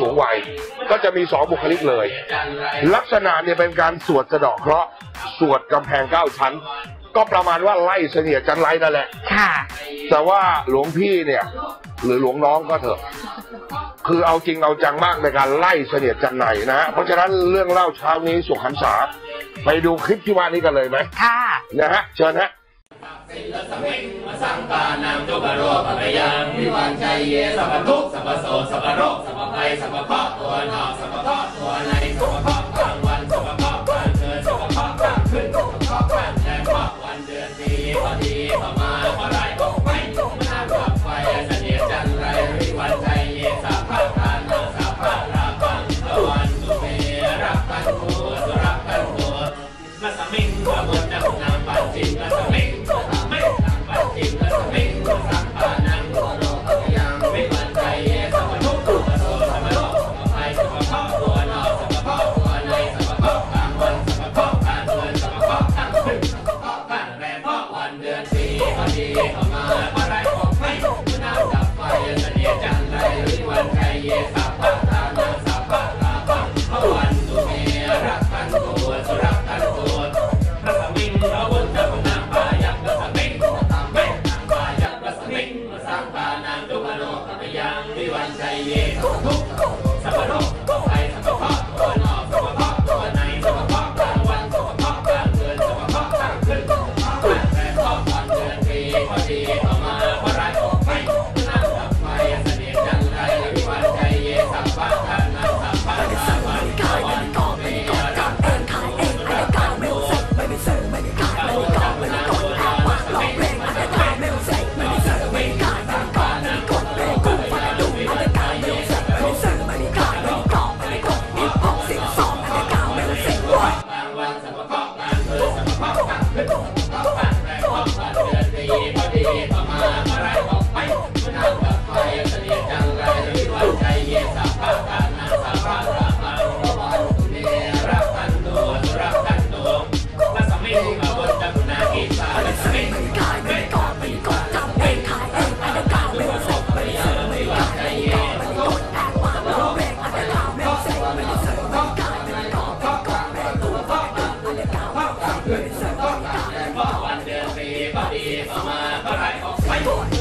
สูงวัยก็จะมีสองบุคลิกเลย ลักษณะเนี่ยเป็นการสวดกระดอกเคราะห์สวดกำแพงเก้าชั้น ก็ประมาณว่าไล่เสนียดจันไรนั่นแหละ ค่ะ แต่ว่าหลวงพี่เนี่ย หรือหลวงน้องก็เถอะ คือเอาจริงเอาจังมากในการไล่เสนียดจันไรนะ เพราะฉะนั้นเรื่องเล่าเช้านี้สุขหันษาไปดูคลิปที่ว่านี้กันเลยไหมค่ะนะฮะเชิญฮะสิมปานามจุกโรปัยังวิวันชัเยสัพทุกสัพโสสัพโรส ในสัมภะตัวนาสัมภะตัวในสัมภะ Hare ปฏิสมาพระไรของไปด้วย